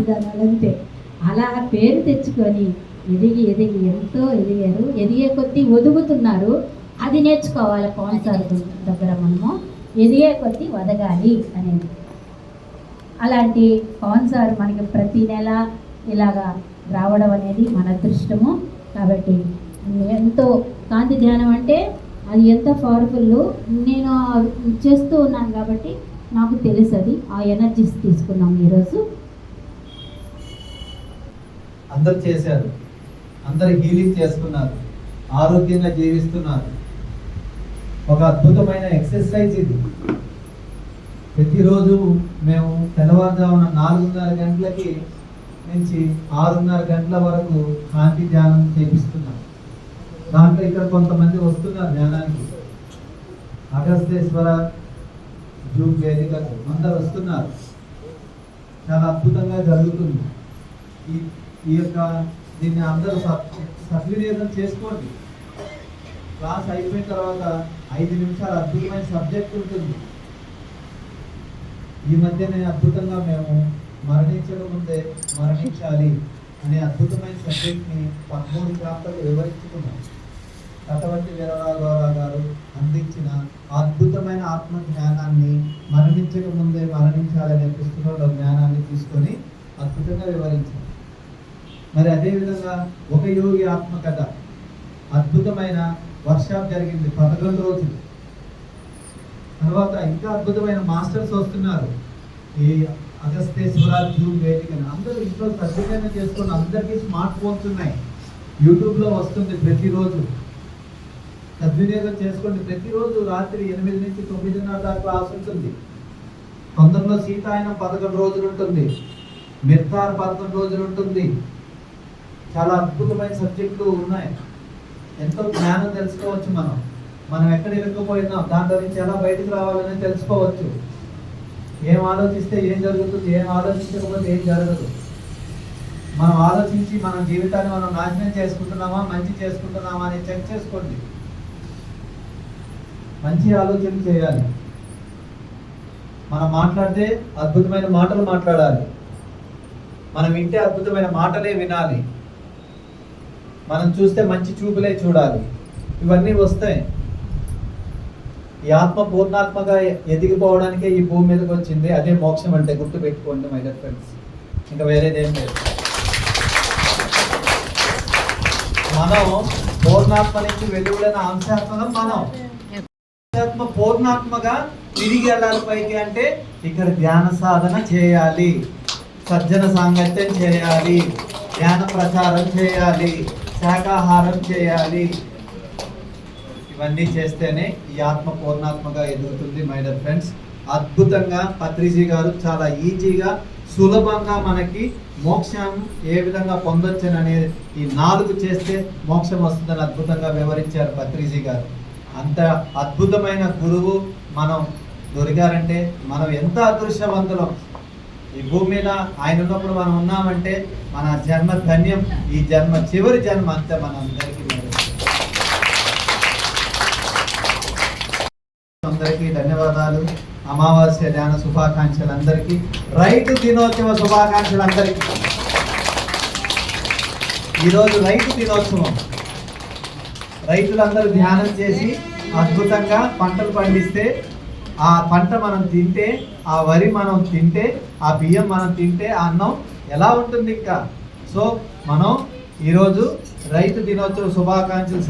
మంచిదనాలు అలా పేరు తెచ్చుకొని ఎదిగి ఎదిగి ఎంతో ఎదిగారు. ఎదిగే కొద్దీ ఒదుగుతున్నారు. అది నేర్చుకోవాలి పవన్ సార్ దగ్గర మనము. ఎదిగే కొద్దీ వదగాలి అనేది. అలాంటి పవన్ సార్ మనకి ప్రతి నెల ఇలాగా రావడం అనేది మన అదృష్టము. కాబట్టి ఎంతో కాంతి ధ్యానం అంటే అది ఎంత పవర్ఫుల్ నేను చేస్తూ ఉన్నాను కాబట్టి నాకు తెలుసు అది. ఆ ఎనర్జీస్ తీసుకున్నాం ఈరోజు. అందరు చేశారు. అందరు హీలింగ్ చేసుకున్నారు. ఆరోగ్యంగా జీవిస్తున్నారు. ఒక అద్భుతమైన ఎక్సర్సైజ్ ఇది. ప్రతిరోజు మేము తెల్లవారుజామున నాలుగున్నర గంటలకి నుంచి ఆరున్నర గంటల వరకు కాంతి ధ్యానం చేపిస్తున్నాం. దాంట్లో ఇక్కడ కొంతమంది వస్తున్నారు ధ్యానానికి. అగస్తేశ్వర జూ వేదికకు అందరు వస్తున్నారు. చాలా అద్భుతంగా జరుగుతుంది. ఈ ఈ యొక్క దీన్ని అందరూ సద్వినియోగం చేసుకోండి. క్లాస్ అయిపోయిన తర్వాత ఐదు నిమిషాలు అద్భుతమైన సబ్జెక్ట్ ఉంటుంది. ఈ మధ్యనే అద్భుతంగా మేము మరణించడం ముందే మరణించాలి అనే అద్భుతమైన సబ్జెక్ట్ని పదమూడు ప్రాంతాలు వివరించుకున్నాం. కటవంటి వీరరాఘవరావు గారు అందించిన అద్భుతమైన ఆత్మ జ్ఞానాన్ని మరణించక ముందే మరణించాలనే పుస్తకంలో జ్ఞానాన్ని తీసుకొని అద్భుతంగా వివరించారు. మరి అదేవిధంగా ఒక యోగి ఆత్మకథ అద్భుతమైన వర్క్షాప్ జరిగింది పదకొండు రోజులు. తర్వాత ఇంకా అద్భుతమైన మాస్టర్స్ వస్తున్నారు. ఈ అగస్తేశ్వర జూమ్ వేదిక అందరూ ఇంట్లో సద్వినియోగం చేసుకుని అందరికీ స్మార్ట్ ఫోన్స్ ఉన్నాయి. యూట్యూబ్లో వస్తుంది ప్రతిరోజు. సద్వినియోగం చేసుకోండి. ప్రతిరోజు రాత్రి ఎనిమిది నుంచి తొమ్మిదిన్నర దాకా క్లాస్ ఉంటుంది. తొందరలో సీతాయనం పదకొండు రోజులు ఉంటుంది. మిర్తార్ పదకొండు రోజులు ఉంటుంది. చాలా అద్భుతమైన సబ్జెక్టులు ఉన్నాయి. ఎంతో జ్ఞానం తెలుసుకోవచ్చు మనం. మనం ఎక్కడ ఇరుక్కుపోయినాం దాంట్లో నుంచి ఎలా బయటకు రావాలని తెలుసుకోవచ్చు. ఏం ఆలోచిస్తే ఏం జరుగుతుంది ఏం ఆలోచించకపోతే ఏం జరగదు. మనం ఆలోచించి మన జీవితాన్ని మనం నాశనం చేసుకుంటున్నామా మంచి చేసుకుంటున్నామా అని చెక్ చేసుకోండి. మంచి ఆలోచన చేయాలి. మనం మాట్లాడితే అద్భుతమైన మాటలు మాట్లాడాలి. మనం వింటే అద్భుతమైన మాటలే వినాలి. మనం చూస్తే మంచి చూపులే చూడాలి. ఇవన్నీ వస్తాయి. ఈ ఆత్మ పూర్ణాత్మగా ఎదిగిపోవడానికే ఈ భూమి మీదకి వచ్చింది. అదే మోక్షం అంటే గుర్తు పెట్టుకోండి మై డియర్ ఫ్రెండ్స్ ఇంకా వేరేదేం లేదు. మనం పూర్ణాత్మ నుంచి వెలువడిన అంశాత్మకం మనం. అంశాత్మ పూర్ణాత్మగా తిరిగి వెళ్ళాలి పైకి అంటే ఇక్కడ ధ్యాన సాధన చేయాలి. సజ్జన సాంగత్యం చేయాలి. ధ్యాన ప్రచారం చేయాలి. శాకాహారం చేయాలి. ఇవన్నీ చేస్తేనే ఈ ఆత్మ పూర్ణాత్మగా ఎదుగుతుంది మై డర్ ఫ్రెండ్స్ అద్భుతంగా పత్రిజీ గారు చాలా ఈజీగా సులభంగా మనకి మోక్షం ఏ విధంగా పొందొచ్చని అనేది ఈ నాలుగు చేస్తే మోక్షం వస్తుందని అద్భుతంగా వివరించారు పత్రిజీ గారు. అంత అద్భుతమైన గురువు మనం దొరికారంటే మనం ఎంత అదృశ్యవంతులం ఈ భూమి మీద ఆయన ఉన్నప్పుడు మనం ఉన్నామంటే మన జన్మ ధన్యం ఈ జన్మ చివరి జన్మ అంతే మన అందరికీ అందరికీ ధన్యవాదాలు. అమావాస్య ధ్యాన శుభాకాంక్షలు అందరికీ. రైతు దినోత్సవ శుభాకాంక్షలు అందరికీ. ఈరోజు రైతు దినోత్సవం. రైతులందరూ ధ్యానం చేసి అద్భుతంగా పంటలు పండిస్తే ఆ పంట మనం తింటే ఆ వరి మనం తింటే ఆ బియ్యం మనం తింటే ఆ అన్నం ఎలా ఉంటుంది ఇంకా సో మనం ఈరోజు రైతు దినోత్సవ శుభాకాంక్షలు